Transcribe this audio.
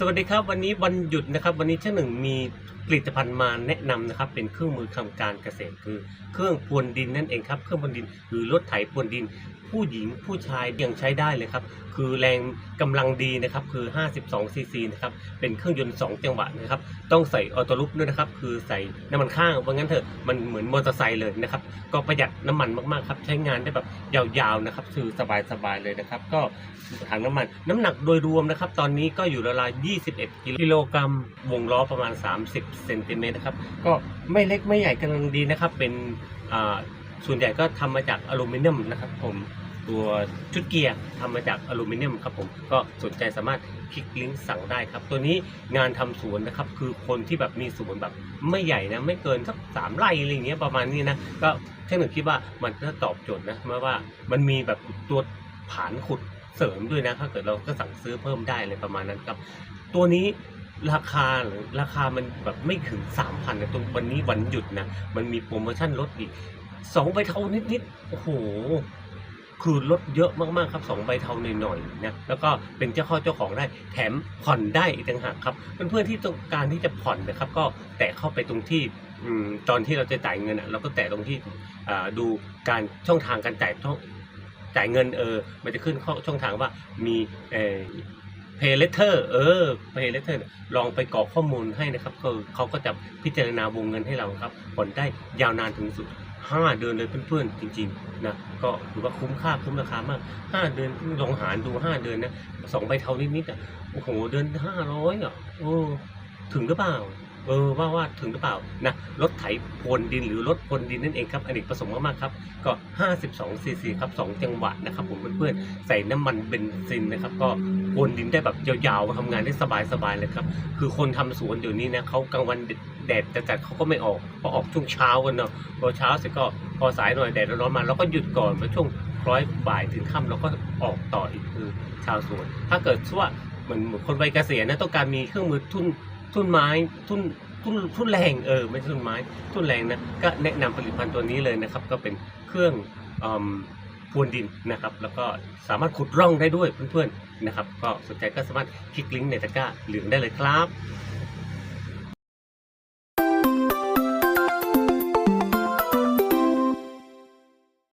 สวัสดีครับวันนี้วันหยุดนะครับ วันนี้ช่าหนึ่งมี ผลิตภัณฑ์มาแนะนำนะครับเป็นเครื่องมือทำการเกษตรคือ เครื่องพรวนดินนั่นเองครับเครื่องพรวนดินหรือรถไถพรวนดิน ผู้หญิงผู้ชายยังใช้ได้เลยครับคือแรงกำลังดีนะครับคือ 52 ซีซีนะครับเป็นเครื่องยนต์ 2 จังหวะนะครับต้องใส่ออโต้ลุกด้วยนะครับคือใส่น้ำมันข้างว่างั้นเถอะมันเหมือนมอเตอร์ไซค์เลยนะครับก็ประหยัดน้ำมันมากๆครับใช้งานได้แบบยาวๆนะครับคือสบายๆเลยนะครับก็ถังน้ำมันน้ำหนักโดยรวมนะครับตอนนี้ก็อยู่ราวๆ21 กิโลกรัมวงล้อประมาณ 30เซนติเมตรนะครับก็ไม่เล็กไม่ใหญ่กำลังดีนะครับ เป็นส่วนใหญ่ก็ทำมาจากอลูมิเนียมนะครับผมตัวชุดเกียร์ทำมาจากอลูมิเนียมครับผมก็สนใจสามารถคลิกลิงก์สั่งได้ครับ ตัวนี้งานทำสวนนะครับคือคนที่แบบมีสวนแบบไม่ใหญ่นะไม่เกินสักสามไร่อะไรเงี้ยประมาณนี้นะก็เทคนิคคิดว่ามันจะตอบโจทย์นะเพราะว่ามันมีแบบตัวผานขุดเสริมด้วยนะถ้าเกิดเราก็สั่งซื้อเพิ่มได้เลยประมาณนั้นครับ ตัวนี้ ราคาหรือราคามันแบบไม่ถึงสามพันนะตรงวันนี้วันหยุดนะ มันมีโปรโมชั่นลดอีกสองใบเทานิดๆ โอ้โห คือลดเยอะมากๆครับสองใบเทาหน่อยๆนะ แล้วก็เป็นเจ้าข้อเจ้าของได้ แถมผ่อนได้อีกต่างหากครับ เพื่อนๆที่ต้องการที่จะผ่อนนะครับ ก็แตะเข้าไปตรงที่อตอนที่เราจะจ่ายเงินเราก็แตะตรงที่ดูการช่องทางการจ่ายจ่ายเงินเออ มันจะขึ้นข้อช่องทางว่ามี เออ pay letter เออเพลเทอร์ลองไปกรอกข้อมูลให้นะครับคือเขาก็จะพิจารณาวงเงินให้เราครับผ่อนได้ยาวนานถึงสุด 5 เดือนเลยเพื่อนๆจริงๆนะก็ถือว่าคุ้มค่าคุ้มราคามาก 5 เดือนลองหารดู 5 เดือนนะสองใบเท่านิดๆอะโอ้โหเดือน500อะโอ้ถึงหรือเปล่า เออว่าว่าถึงหรือเปล่านะรถไถพรวนดินหรือรถพรวนดินนั่นเองครับอเนกประสงค์มากๆครับก็ 52ซีซีครับ2จังหวะนะครับผมเพื่อนๆใส่น้ำมันเบนซินนะครับก็พรวนดินได้แบบยาวๆทำงานได้สบายๆเลยครับคือคนทำสวนเดี๋ยวนี้นะเขากลางวันแดดจัดๆเขาก็ไม่ออกพอออกช่วงเช้ากันเนาะพอเช้าเสร็จก็พอสายหน่อยแดดร้อนมาแล้วก็หยุดก่อนพอช่วงร้อยบ่ายถึงค่ำเราก็ออกต่ออีกคือชาวสวน ถ้าเกิดว่าเหมือนคนวัยเกษียณนะต้องการมีเครื่องมือทุ่น ทุ่นไม้ทุ่นทุ่นทุ่นแรงเออไม่ใช่ทุ่นไม้ทุ่นแรงนะก็แนะนำผลิตภัณฑ์ตัวนี้เลยนะครับ ก็เป็นเครื่องพรวนดินนะครับ แล้วก็สามารถขุดร่องได้ด้วยเพื่อนๆนะครับ ก็สนใจก็สามารถคลิกลิงก์ในตะกร้าเหลืองได้เลยครับ